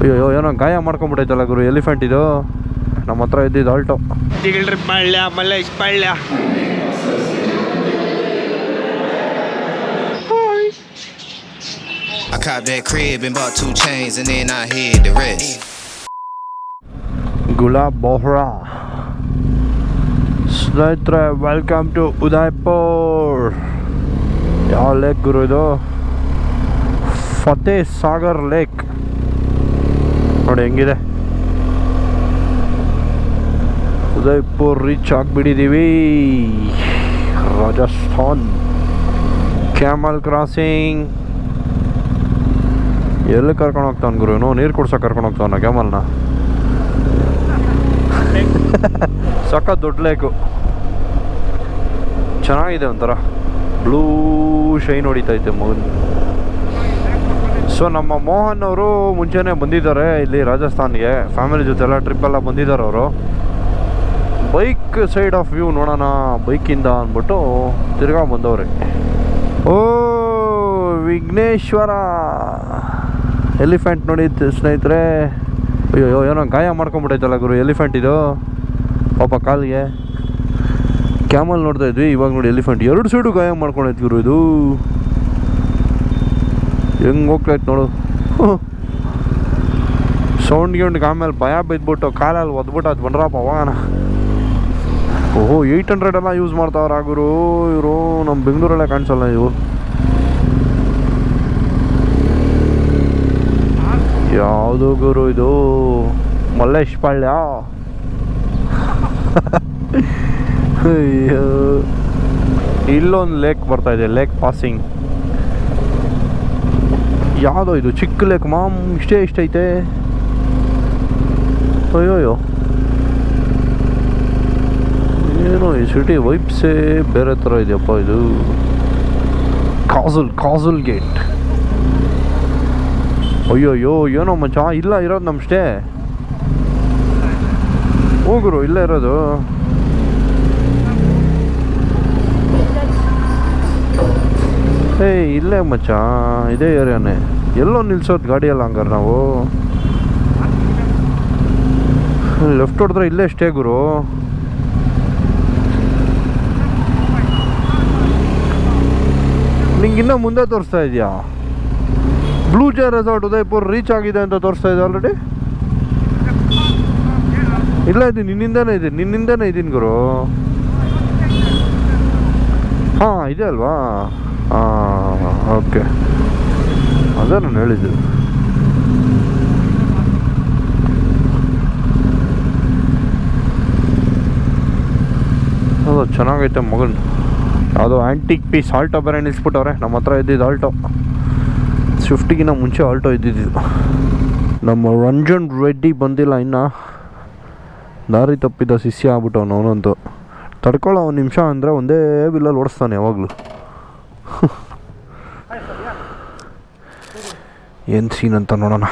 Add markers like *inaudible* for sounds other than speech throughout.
ಅಯ್ಯೋ ಏನೋ ಗಾಯ ಮಾಡ್ಕೊಂಬಿಟ್ಟೈತಲ್ಲ ಗುರು ಎಲಿಫೆಂಟ್ ಇದು. ನಮ್ಮ ಹತ್ರ ಇದ್ದಿದ್ದು Alto. Trip ಮಾಡ್ಲ್ಯಾ Mallesh Palya I copped that crib and bought two chains and then I hid the rest. Gulab Bohra. ಸ್ನೇಹಿತರೆ ವೆಲ್ಕಮ್ ಟು ಉದಯ್ಪುರ್. ಯಾವ ಲೇಕ್ ಗುರು ಇದು? ಫತೇ ಸಾಗರ್ ಲೇಕ್ ನೋಡಿ ಹೆಂಗಿದೆ. ಉದಯ್ಪುರ್ ರೀಚ್ ಆಗಿಬಿಟ್ಟಿದ್ದೀವಿ ರಾಜಸ್ಥಾನ್ ಕ್ಯಾಮಲ್ ಕ್ರಾಸಿಂಗ್ ಎಲ್ಲಿ ಕರ್ಕೊಂಡು ಹೋಗ್ತಾನೆ ಗುರು ಏನೋ ನೀರು ಕುಡ್ಸೋ ಕರ್ಕೊಂಡು ಹೋಗ್ತಾವನ ಕ್ಯಾಮಲ್ನ *laughs* ಸಕ್ಕ ದೊಡ್ಡ ಲೇಕು ಚೆನ್ನಾಗಿದೆ ಒಂಥರ. ಬ್ಲೂ ಶೈನ್ ಹೊಡಿತೈತೆ ಮಗನ್. ಸೊ ನಮ್ಮ ಮೋಹನ್ ಅವರು ಮುಂಚೆನೇ ಬಂದಿದ್ದಾರೆ ಇಲ್ಲಿ ರಾಜಸ್ಥಾನ್ಗೆ. ಫ್ಯಾಮಿಲಿ ಜೊತೆ ಎಲ್ಲ ಟ್ರಿಪ್ ಎಲ್ಲ ಬಂದಿದ್ದಾರೆ ಅವರು. ಬೈಕ್ ಸೈಡ್ ಆಫ್ ವ್ಯೂ ನೋಡೋಣ ಬೈಕಿಂದ ಅಂದ್ಬಿಟ್ಟು ತಿರ್ಗಾ ಬಂದವ್ರಿ. ಓ, ವಿಘ್ನೇಶ್ವರ. ಎಲಿಫೆಂಟ್ ನೋಡಿ ಸ್ನೇಹಿತರೆ. ಅಯ್ಯೋ ಏನೋ ಗಾಯ ಮಾಡ್ಕೊಂಬಿಟ್ಟೈತಲ್ಲ ಗುರು ಎಲಿಫೆಂಟ್ ಇದು. ಪಾಪ ಕಾಲಿಗೆ. ಕ್ಯಾಮಲ್ ನೋಡ್ತಾ ಇದ್ವಿ, ಇವಾಗ ನೋಡಿ ಎಲಿಫೆಂಟ್ ಎರಡು ಸೈಡು ಗಾಯ ಮಾಡ್ಕೊಂಡೈತೆ ಗುರು ಇದು. ಹೆಂಗೆ ಹೋಗ್ಲೈತೆ ನೋಡು. ಸೌಂಡ್ ಗಿಂಡ್ಗೆ ಆಮೇಲೆ ಭಯ ಬಿದ್ಬಿಟ್ಟು ಕಾಲಲ್ಲಿ ಒದ್ಬಿಟ್ಟು ಅದು ಬಂದ್ರಪ್ಪ ಅವಾಗನ ಓಹೋ ಏಯ್ಟ್ ಹಂಡ್ರೆಡ್ ಎಲ್ಲ ಯೂಸ್ ಮಾಡ್ತಾವ್ರ ಗುರು. ಇವರು ನಮ್ಮ ಬೆಂಗಳೂರಲ್ಲೇ ಕಾಣಿಸಲ್ಲ ಇವು ಯಾವುದು ಗುರು ಇದು? ಮಲ್ಲೇಶ್ ಪಾಳ್ಯ? ಅಯ್ಯೋ. ಇಲ್ಲೊಂದು ಲೇಕ್ ಬರ್ತಾ ಇದೆ ಲೇಕ್ ಪಾಸಿಂಗ್ ಯಾವುದೋ ಇದು ಚಿಕ್ಕ ಲೇಕ್ ಮಾಮ್ ಇಷ್ಟೇ ಇಷ್ಟೈತೆ ಅಯ್ಯೋಯ್ಯೋ. ಏನೋ ಈ ಸಿಟಿ ವೈಬ್ಸೇ ಬೇರೆ ಥರ ಇದೆಯಪ್ಪ ಇದು. ಕಾಜುಲ್ ಕಾಜುಲ್ ಗೇಟ್ ಅಯ್ಯೋಯ್ಯೋ, ಏನೋ ಮಚ್ಚ, ಇಲ್ಲ ಇರೋದು ನಮ್ಮ ಸ್ಟೇ ಹೋಗುರು, ಇಲ್ಲೇ ಇರೋದು. ಏಯ್ ಇಲ್ಲೇ ಮಚ್ಚ, ಇದೇ ಏರಿಯಾನೇ. ಎಲ್ಲೋ ನಿಲ್ಸೋದು ಗಾಡಿಯಲ್ಲ ಹಂಗಾರೆ ನಾವು? ಲೆಫ್ಟ್ ಹೊಡೆದ್ರೆ ಇಲ್ಲೇ ಸ್ಟೇ ಗುರು. ನಿಂಗೆ ಇನ್ನೂ ಮುಂದೆ ತೋರಿಸ್ತಾ ಇದೆಯಾ? Blue jay resort Udaipur reach ಆಗಿದೆ ಅಂತ ತೋರಿಸ್ತಾ ಇದೆ ಆಲ್ರೆಡಿ ಇಲ್ಲ ಇದ್ದೀನಿ, ನಿನ್ನಿಂದನೇ ಇದ್ದೀನಿ ನಿನ್ನಿಂದನೇ ಇದ್ದೀನಿ ಗುರು. ಹಾಂ, ಇದೆ ಅಲ್ವಾ? ಹಾಂ ಓಕೆ. ಅದೇ ನಾನು ಹೇಳಿದ್ದು. ಅದು ಚೆನ್ನಾಗೈತೆ ಮಗನ್. ಅದು ಆ್ಯಂಟಿಕ್ ಪೀಸ್ ಆಲ್ಟೋ ಬೇರೆ ನಿಲ್ಸ್ಬಿಟ್ಟವ್ರೆ, ನಮ್ಮ ಹತ್ರ ಇದ್ದಿದ್ದು ಆಲ್ಟೋ ಸ್ವಿಫ್ಟಿಗಿಂತ ಮುಂಚೆ ಆಲ್ಟೋ ಇದ್ದಿದ್ದು. ನಮ್ಮ ರಂಜನ್ ರೆಡ್ಡಿ ಬಂದಿಲ್ಲ ಇನ್ನು. ದಾರಿ ತಪ್ಪಿದ ಶಿಷ್ಯ ಆಗ್ಬಿಟ್ಟವನು ಅವನಂತೂ. ತಡ್ಕೊಳ್ಳೋ ಒಂದು ನಿಮಿಷ ಅಂದರೆ ಒಂದೇ ವಿಲ್ಲಲ್ಲಿ ಓಡಿಸ್ತಾನೆ ಯಾವಾಗಲೂ. ಏನು ಸೀನ್ ಅಂತ ನೋಡೋಣ.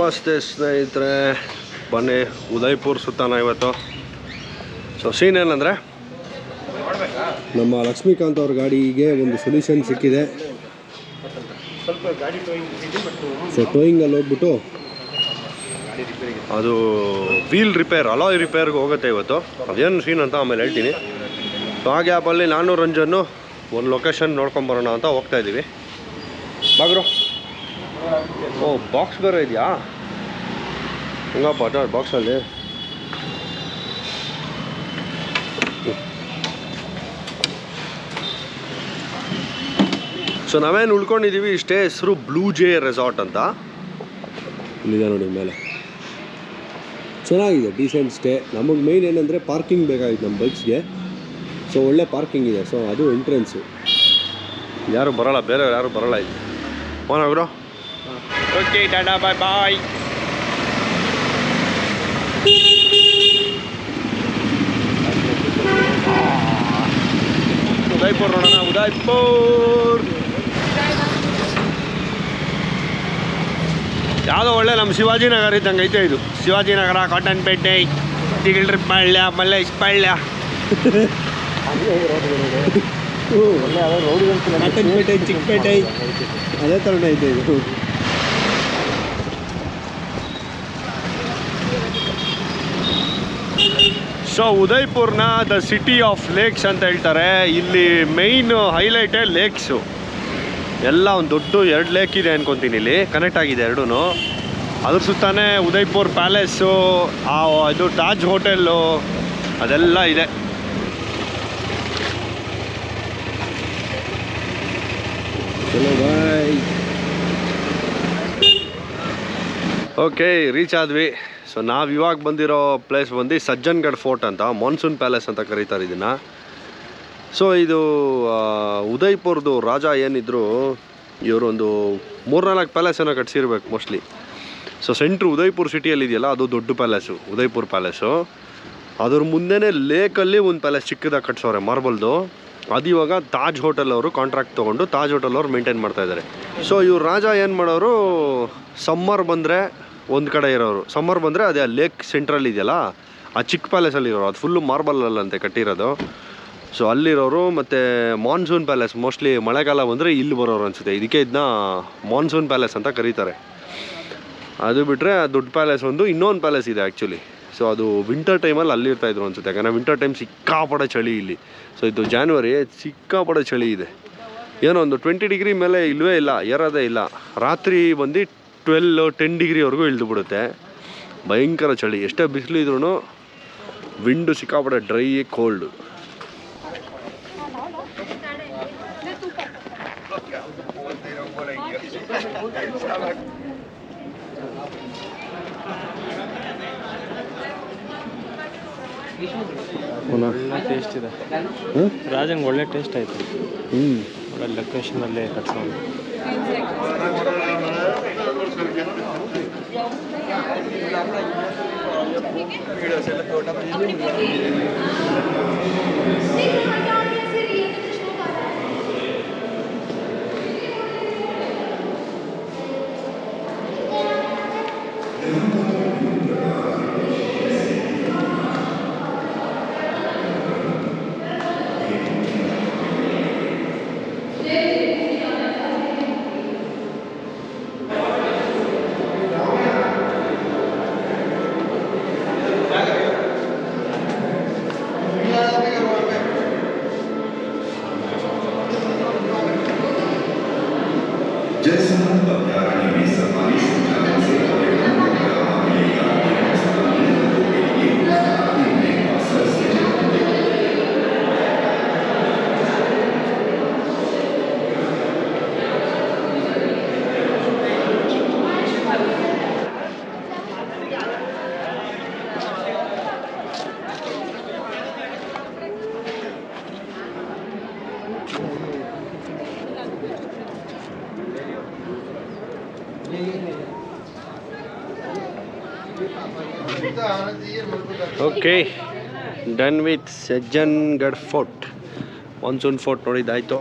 ನಮಸ್ತೆ ಸ್ನೇಹಿತರೆ. ಬನ್ನಿ, ಉದಯ್ಪುರ್ ಸುತ್ತಾನ ಇವತ್ತು. ಸೊ ಸೀನ್ ಏನಂದರೆ? ನಮ್ಮ ಲಕ್ಷ್ಮೀಕಾಂತ್ ಅವ್ರ ಗಾಡಿಗೆ ಒಂದು ಸೊಲ್ಯೂಷನ್ ಸಿಕ್ಕಿದೆ. ಸೊ ಟೋಯಿಂಗಲ್ಲಿ ಹೋಗ್ಬಿಟ್ಟು ಅದು ವೀಲ್ ರಿಪೇರ್ ಅಲಾಯ್ ರಿಪೇರ್ಗೆ ಹೋಗುತ್ತೆ ಇವತ್ತು. ಅದೇನು ಸೀನ್ ಅಂತ ಆಮೇಲೆ ಹೇಳ್ತೀನಿ. ಸೊ ಆ ಗ್ಯಾಪಲ್ಲಿ ನಾನು ರಂಜನ್ನು ಒಂದು ಲೊಕೇಶನ್ ನೋಡ್ಕೊಂಬರೋಣ ಅಂತ ಹೋಗ್ತಾ ಇದ್ದೀವಿ. ಬಾಗ್ರು. ಓ ಬಾಕ್ಸ್ ಬೇರೆ ಇದೆಯಾ? ಹಂಗಪ್ಪ ಬಟರ್ ಬಾಕ್ಸಲ್ಲಿ ಸೊ ನಾವೇನು ಉಳ್ಕೊಂಡಿದ್ದೀವಿ ಇಷ್ಟೇ ಹೆಸರು ಬ್ಲೂ ಜೇ ರೆಸಾರ್ಟ್ ಅಂತ. ಇಲ್ಲಿದೆ ನೋಡಿ ಮೇಲೆ. ಚೆನ್ನಾಗಿದೆ ಡೀಸೆಂಟ್ ಸ್ಟೇ ನಮಗೆ ಮೇಯ್ನ್ ಏನಂದರೆ ಪಾರ್ಕಿಂಗ್ ಬೇಕಾಗಿತ್ತು ನಮ್ಮ ಬೈಕ್ಸ್ಗೆ ಸೊ ಒಳ್ಳೆ ಪಾರ್ಕಿಂಗ್ ಇದೆ. ಸೊ ಅದು ಎಂಟ್ರೆನ್ಸು ಯಾರು ಬರೋಲ್ಲ ಬೇರೆಯವ್ರು ಯಾರು ಬರೋಲ್ಲ ಇದು phone ಆಗ್ರು okay tata bye bye Udaipur ನೋಡೋಣ ಉದಯ್ಪುರ್ ಯಾವುದೋ ಒಳ್ಳೆ ನಮ್ಮ ಶಿವಾಜಿನಗರ ಇದ್ದಂಗೆ ಐತೆ ಇದು. ಶಿವಾಜಿನಗರ ಕಾಟನ್ ಪೇಟೆ ತಿಗಿಲ್ರಿ ಪಳ್ಯ ಮಲ್ಲೇಶ್ ಪಳ್ಯ ಕಾಟನ್ಪೇಟೆ ಚಿಕ್ಕಪೇಟೆ ಅದೇ ಥರನೇ ಇದೆ ಇದು. ಸೊ ಉದಯ್ಪುರ್ನ ದ ಸಿಟಿ ಆಫ್ ಲೇಕ್ಸ್ ಅಂತ ಹೇಳ್ತಾರೆ. ಇಲ್ಲಿ ಮೈನ್ ಹೈಲೈಟೇ ಲೇಕ್ಸು ಎಲ್ಲ ಒಂದು ದೊಡ್ಡ ಎರಡು ಲೇಕ್ ಇದೆ ಅನ್ಕೊತೀನಿ ಇಲ್ಲಿ. ಕನೆಕ್ಟ್ ಆಗಿದೆ ಎರಡೂ ಅದ್ರ ಸುತ್ತಾನೆ ಉದಯ್ಪುರ್ ಪ್ಯಾಲೇಸು ಆ ಇದು ತಾಜ್ ಹೋಟೆಲ್ಲು ಅದೆಲ್ಲ ಇದೆ. ಚಲೋ ಬಾಯ್ ಓಕೆ ರೀಚ್ ಆದ್ವಿ. ಸೊ ನಾವು ಇವಾಗ ಬಂದಿರೋ ಪ್ಲೇಸ್ ಬಂದು ಸಜ್ಜನ್ಗಢ್ ಫೋರ್ಟ್ ಅಂತ ಮಾನ್ಸೂನ್ ಪ್ಯಾಲೇಸ್ ಅಂತ ಕರೀತಾರೆ ಇದನ್ನು. ಸೊ ಇದು ಉದಯ್ಪುರ್ದು ರಾಜ ಏನಿದ್ರು ಇವರೊಂದು ಮೂರ್ನಾಲ್ಕು ಪ್ಯಾಲೇಸನ್ನು ಕಟ್ಸಿರ್ಬೇಕು ಮೋಸ್ಟ್ಲಿ ಸೊ ಸೆಂಟ್ರ್ ಉದಯ್ಪುರ್ ಸಿಟಿಯಲ್ಲಿ ಇದೆಯಲ್ಲ, ಅದು ದೊಡ್ಡ ಪ್ಯಾಲೇಸು ಉದಯ್ಪುರ್ ಪ್ಯಾಲೇಸು ಅದ್ರ ಮುಂದೆನೇ ಲೇಕಲ್ಲಿ ಒಂದು ಪ್ಯಾಲೇಸ್ ಚಿಕ್ಕದಾಗಿ ಕಟ್ಸೋರೆ ಮಾರ್ಬಲ್ದು ಅದು ಇವಾಗ ತಾಜ್ ಹೋಟೆಲ್ ಅವರು ಕಾಂಟ್ರಾಕ್ಟ್ ತೊಗೊಂಡು ತಾಜ್ ಹೋಟೆಲ್ ಅವರು ಮೇಂಟೈನ್ ಮಾಡ್ತಾ ಇದ್ದಾರೆ. ಸೊ ಇವ್ರು ರಾಜ ಏನು ಮಾಡೋರು ಸಮ್ಮರ್ ಬಂದರೆ ಒಂದು ಕಡೆ ಇರೋರು. ಸಮ್ಮರ್ ಬಂದರೆ ಅದೇ ಲೇಕ್ ಸೆಂಟ್ರಲ್ ಇದೆಯಲ್ಲ, ಆ ಚಿಕ್ಕ ಪ್ಯಾಲೇಸಲ್ಲಿ ಇರೋರು. ಅದು ಫುಲ್ಲು ಮಾರ್ಬಲಲ್ಲಂತೆ ಕಟ್ಟಿರೋದು. ಸೊ ಅಲ್ಲಿರೋರು ಮತ್ತು ಮಾನ್ಸೂನ್ ಪ್ಯಾಲೇಸ್ ಮೋಸ್ಟ್ಲಿ ಮಳೆಗಾಲ ಬಂದರೆ ಇಲ್ಲಿ ಬರೋರು ಅನಿಸುತ್ತೆ. ಇದಕ್ಕೆ ಇದನ್ನ ಮಾನ್ಸೂನ್ ಪ್ಯಾಲೇಸ್ ಅಂತ ಕರೀತಾರೆ. ಅದು ಬಿಟ್ಟರೆ ದೊಡ್ಡ ಪ್ಯಾಲೇಸ್ ಒಂದು ಇನ್ನೊಂದು ಪ್ಯಾಲೇಸ್ ಇದೆ ಆ್ಯಕ್ಚುಲಿ ಸೊ ಅದು ವಿಂಟರ್ ಟೈಮಲ್ಲಿ ಇದ್ರು ಅನ್ಸುತ್ತೆ. ಯಾಕಂದರೆ ವಿಂಟರ್ ಟೈಮ್ ಸಿಕ್ಕಾಪಡೆ ಚಳಿ ಇಲ್ಲಿ. ಸೊ ಇದು ಜಾನ್ವರಿ ಸಿಕ್ಕಾಪಡೆ ಚಳಿ ಇದೆ. ಏನೋ ಒಂದು ಟ್ವೆಂಟಿ ಡಿಗ್ರಿ ಮೇಲೆ ಇಲ್ಲವೇ ಇಲ್ಲ, ಏರೋದೇ ಇಲ್ಲ. ರಾತ್ರಿ ಬಂದು ಟ್ವೆಲ್ ಟೆನ್ ಡಿಗ್ರಿವರೆಗೂ ಇಳಿದು ಬಿಡುತ್ತೆ. ಭಯಂಕರ ಚಳಿ. ಎಷ್ಟೇ ಬಿಸಿಲು ಇದ್ರೂ ವಿಂಡು ಸಿಕ್ಕಾಪಡೆ ಡ್ರೈ ಕೋಲ್ಡು ಒಳ್ಳೆ ಟೇಸ್ಟ್ ಇದೆ ರಾಜನ್ಗೆ ಒಳ್ಳೆ ಟೇಸ್ಟ್ ಆಯಿತು. ಹ್ಞೂ ಒಳ್ಳೆ ಲೊಕೇಶನಲ್ಲಿ ಕಟ್ಸೋದು okay done with Sajjangarh fort monsoon fort ನೋಡಿದ್ದಾಯಿತು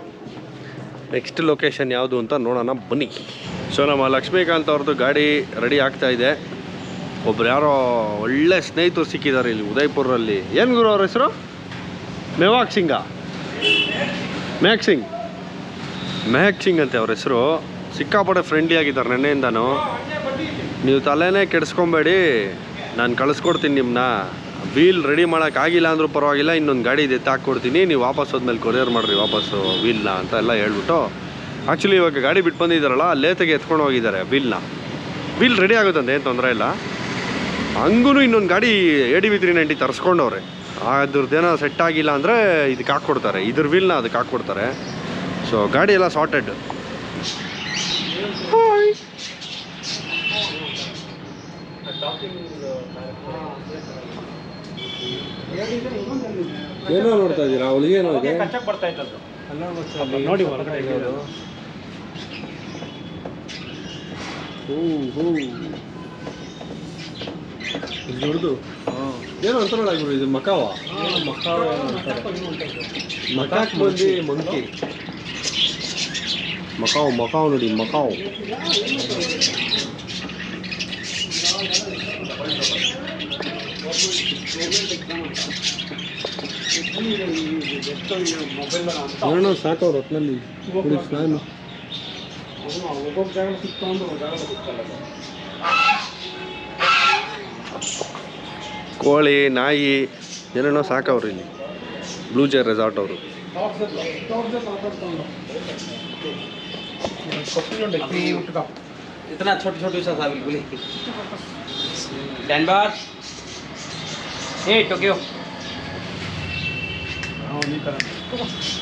next location ಯಾವುದು ಅಂತ ನೋಡೋಣ, ಬನ್ನಿ. ಸೊ ನಮ್ಮ ಲಕ್ಷ್ಮೀಕಾಂತ್ ಅವ್ರದ್ದು ಗಾಡಿ ರೆಡಿ ಆಗ್ತಾ ಇದೆ. ಒಬ್ರು ಯಾರೋ ಒಳ್ಳೆ ಸ್ನೇಹಿತರು ಸಿಕ್ಕಿದ್ದಾರೆ ಇಲ್ಲಿ ಉದಯ್ಪುರಲ್ಲಿ ಏನು ಗುರು ಅವ್ರ ಹೆಸರು? ಮೆವಾಕ್ ಸಿಂಗ. ಮೆಹಕ್ ಸಿಂಗ್. ಮೆಹಕ್ ಸಿಂಗ್ ಅಂತೆ ಅವ್ರ ಹೆಸರು. ಸಿಕ್ಕಾಪಟ್ಟೆ ಫ್ರೆಂಡ್ಲಿ ಆಗಿದ್ದಾರೆ ನೆನ್ನೆಯಿಂದನು. ನೀವು ತಲೆನೇ ಕೆಡಿಸ್ಕೊಬೇಡಿ. ನಾನು ಕಳಿಸ್ಕೊಡ್ತೀನಿ ನಿಮ್ಮನ್ನ ವೀಲ್ ರೆಡಿ ಮಾಡೋಕ್ಕಾಗಿಲ್ಲ ಅಂದರೂ ಪರವಾಗಿಲ್ಲ, ಇನ್ನೊಂದು ಗಾಡಿ ಇದೆ ತಾಕೊಡ್ತೀನಿ ನೀವು ವಾಪಸ್ ಹೋದ್ಮೇಲೆ ಕೊರಿಯರ್ ಮಾಡಿರಿ ವಾಪಸ್ಸು ವೀಲ್ನ ಅಂತ ಎಲ್ಲ ಹೇಳ್ಬಿಟ್ಟು. ಆ್ಯಕ್ಚುಲಿ ಇವಾಗ ಗಾಡಿ ಬಿಟ್ಟು ಬಂದಿದ್ದಾರಲ್ಲ ಲೇತಗೆ ಎತ್ಕೊಂಡು ಹೋಗಿದ್ದಾರೆ ವೀಲ್ನ ವೀಲ್ ರೆಡಿ ಆಗುತ್ತಂತೆ ಏನು ತೊಂದರೆ ಇಲ್ಲ. ಹಂಗೂ ಇನ್ನೊಂದು ಗಾಡಿ A D V three ninety ತರಿಸ್ಕೊಂಡವ್ರೆ. ಅದ್ರದ್ದೇನೋ ಸೆಟ್ ಆಗಿಲ್ಲ ಅಂದರೆ ಇದಕ್ಕೆ ಹಾಕ್ಕೊಡ್ತಾರೆ. ಇದ್ರ ವೀಲ್ನ ಅದಕ್ಕೆ ಹಾಕ್ಕೊಡ್ತಾರೆ. ಸೊ ಗಾಡಿ ಎಲ್ಲ ಸಾರ್ಟೆಡ್ ಏನೋ ನೋಡ್ತಾ ಇದ್ದೀರಾ? ಅವಳಿಗೆ ಏನೋ ಇದೆ? ನೋಡಿ ಹೊರಗಡೆ ಇರೋದು. ದೊಡ್ಡದು ಏನೋ ಅಂತ ಗುರು ಇದು ಮಕಾವ. ಮಕಾಕ್ ಬಂದು ಮಂಕಿ. ಮಕಾವ್ ಮಕಾವ್ ನೋಡಿ ಮಕಾವ್ ಏನೋ ಸಾಕವ್ರು ಒಟ್ಟಿನಲ್ಲಿ ಕುಡಿ ಸ್ನಾನ ಕೋಳಿ ನಾಯಿ ಏನೇನೋ ಸಾಕವ್ರು ಇಲ್ಲಿ ಬ್ಲೂ ಜೇರ್ ರೆಸಾರ್ಟ್ ಅವರು इतना छोटे छोटे सा था बिल्कुल ही Denver A Tokyo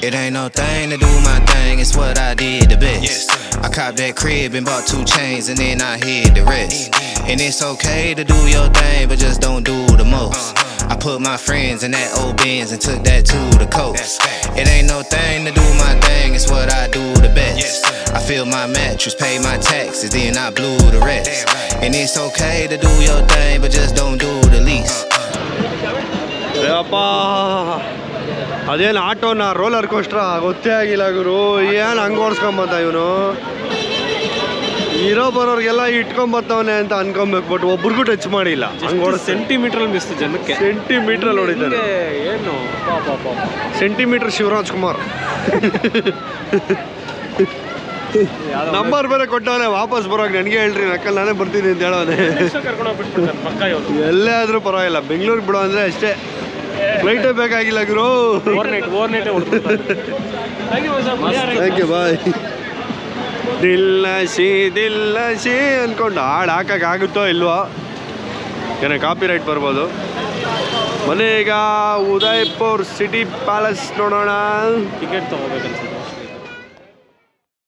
It ain't no thing to do my thing, it's what I did the best. I copped that crib and bought two chains and then I hid the rest. And it's okay to do your thing, but just don't do the most. I put my friends in that old Benz and took that to the coast. It ain't no thing to do my thing, it's what I do the best. I fill my mattress, pay my taxes, then I blew the rest. And it's okay to do your thing, but just don't do the least. ಅಪ್ಪ ಅದೇನು ಆಟೋನ roller ಕೋಸ್ಟ್ರ ಗೊತ್ತೇ ಆಗಿಲ್ಲ ಗುರು ಏನು ಹಂಗೆ ಓಡಿಸ್ಕೊಂಬತ್ತ ಇವನು ಇರೋ ಬರೋರಿಗೆಲ್ಲ ಬರ್ತಾವನೆ ಅಂತ ಅನ್ಕೊಬೇಕು ಬಟ್ ಒಬ್ರಿಗೂ ಟಚ್ ಮಾಡಿಲ್ಲ. ಹಂಗೆ ಸೆಂಟಿಮೀಟರ್ ಮಿಸ್ ಜನಕ್ಕೆ. ಸೆಂಟಿಮೀಟ್ರಲ್ಲಿ ಹೊಡಿತಾರೆ. ಏನು? ಸೆಂಟಿಮೀಟರ್ ಶಿವರಾಜ್ ಕುಮಾರ್. ನಂಬರ್ ಬೇರೆ ಕೊಟ್ಟವನೆ ವಾಪಸ್ ಬರೋಕೆ ನನಗೆ ಹೇಳ್ರಿ ನಕ್ಕಲ್ ನಾನೇ ಬರ್ತೀನಿ ಅಂತ ಹೇಳೋನೆ ಎಲ್ಲೇ ಆದ್ರೂ ಪರವಾಗಿಲ್ಲ ಬೆಂಗಳೂರಿಗೆ ಬಿಡೋ ಅಂದ್ರೆ ಅಷ್ಟೇ. ಫ್ಲೈಟೇ ಬೇಕಾಗಿಲ್ಲ ಗುರು. ಥ್ಯಾಂಕ್ ಯು ಬಾಯ್ ದಿಲ್ಲಶಿ ದಿಲ್ಲಸಿ ಅಂದ್ಕೊಂಡು ಹಾಡು ಹಾಕೋಕ್ಕಾಗುತ್ತೋ ಇಲ್ವೋ? ಏನೋ ಕಾಪಿ ರೈಟ್ ಬರ್ಬೋದು. ಈಗ ಉದಯ್ಪುರ್ ಸಿಟಿ ಪ್ಯಾಲೇಸ್ ನೋಡೋಣ. ಟಿಕೆಟ್ ತೊಗೋಬೇಕನ್ಸುತ್ತೆ.